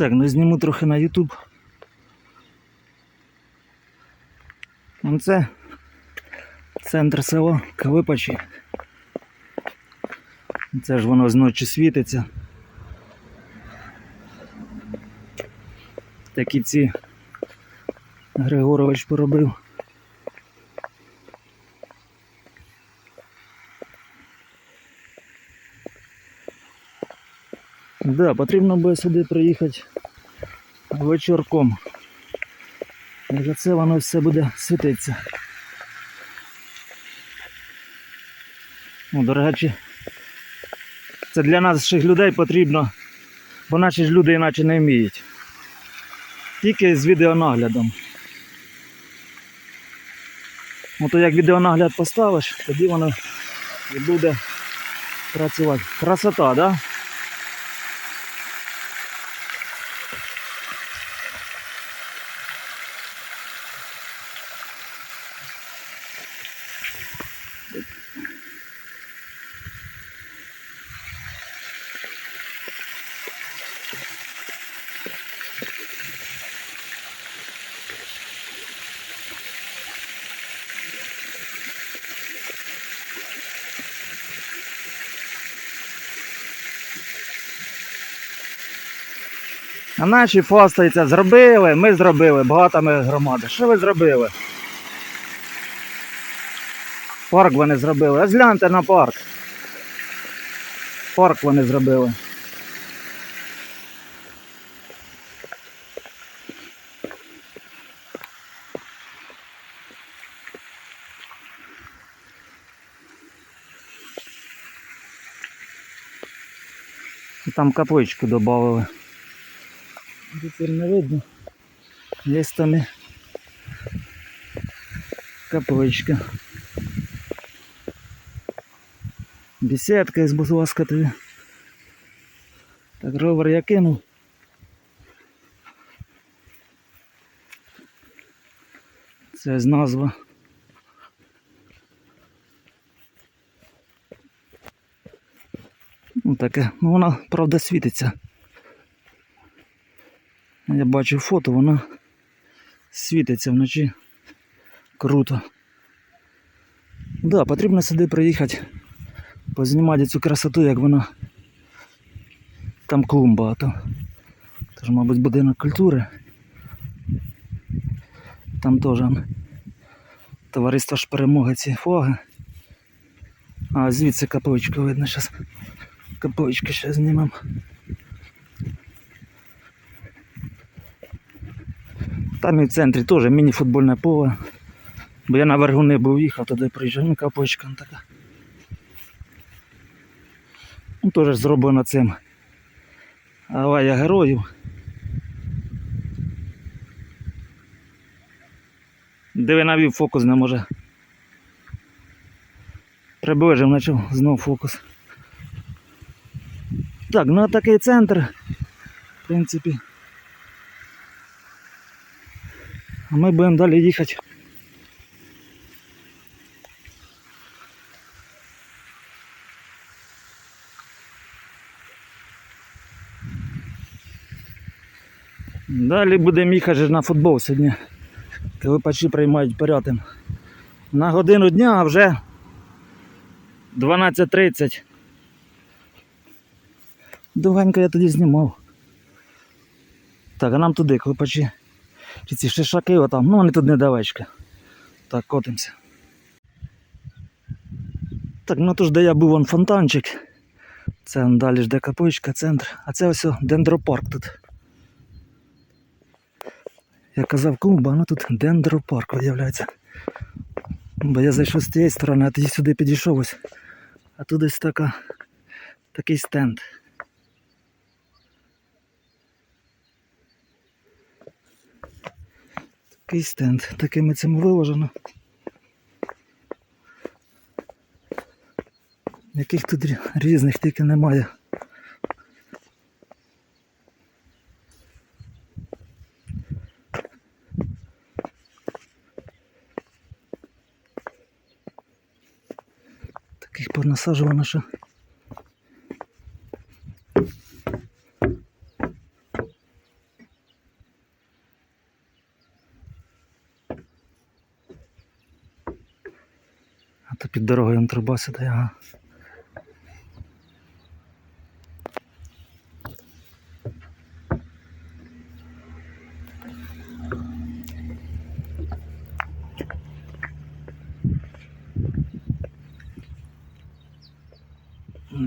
Так, ну зніму трохи на YouTube. Ну, Це центр села Калипачі. Це ж воно зночі світиться. Такі ці Григорович поробив. Да, потрібно буде сюди приїхати вечірком. За це воно все буде світитися. Ну, до речі, це для наших людей потрібно, бо наші ж люди іначе не вміють. Тільки з відеонаглядом. Ну то як відеонагляд поставиш, тоді воно і буде працювати. Красота, так? Да? А наші фостаються, зробили, ми зробили, багато ми громади. Що ви зробили? Парк вони зробили. А згляньте на парк. Парк вони зробили. Там капличку додали. Тепер не видно. Є там і капличка. Бесідка із бузласкотою. Так ровер я кинув. Це з назва. Ну таке, ну вона правда світиться. Я бачу фото, вона світиться вночі. Круто. Да, потрібно сюди приїхати, познімати цю красоту, як вона. Там клумба багато. Тож, мабуть, будинок культури. Там теж товариство ж перемоги ці флаги. А звідси капличка видно зараз. Каплички ще знімемо. Там і в центрі теж міні-футбольне поле. Бо я на Вергуни був їхав, туди приїжджав, ну капочка ну, така. Ну, теж зроблено цим. Алея героїв. Диви навів фокус не може. Приближив, почав знов фокус. Так, ну а такий центр, в принципі. А ми будемо далі їхати. Далі будемо їхати на футбол сьогодні. Килипачі приймають Пирятин. На годину дня а вже 12.30. Довгенько я тоді знімав. Так, а нам туди, Килипачі. Чи ці шишаки отам, ну вони тут недалечко. Так, котимося. Так, ну то ж де я був вон фонтанчик. Це далі ж де капичка, центр. А це ось дендропарк тут. Я казав клумба, ну тут дендропарк виявляється. Бо я зайшов з тієї сторони, а тоді сюди підійшов ось. А тут ось така, такий стенд. Такий стенд, такими цим виложено. Яких тут різних тільки немає. Таких понасаджувано, що. Під дорогою труба сюди, ага.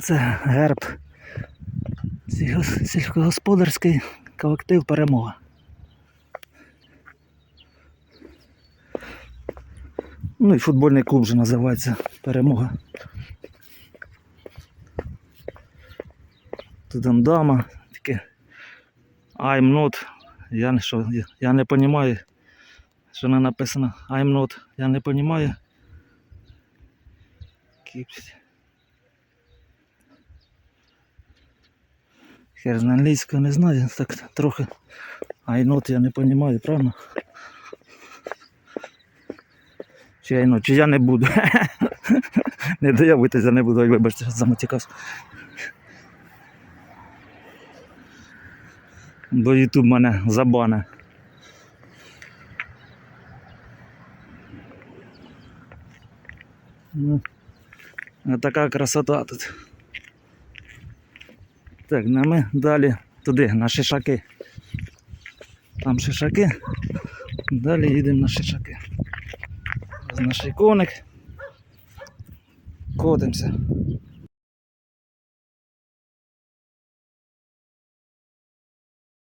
Це герб сільськогосподарський колектив перемога. Ну і футбольний клуб же називається Перемога. Тут дама, таке I'm not. Я не що, я, не розумію, що не написано I'm not. Я не розумію. Хер з англійською не знаю, так трохи. I not я не розумію, правильно? Чи я, ну, чи я не буду. не доявитися не буду, вибачте, заматікався. Бо Ютуб мене забане. Ну, така красота тут. Так, ну ми далі туди, на шишаки. Там шишаки. Далі їдемо на шишаки. Наш коник. Котимося.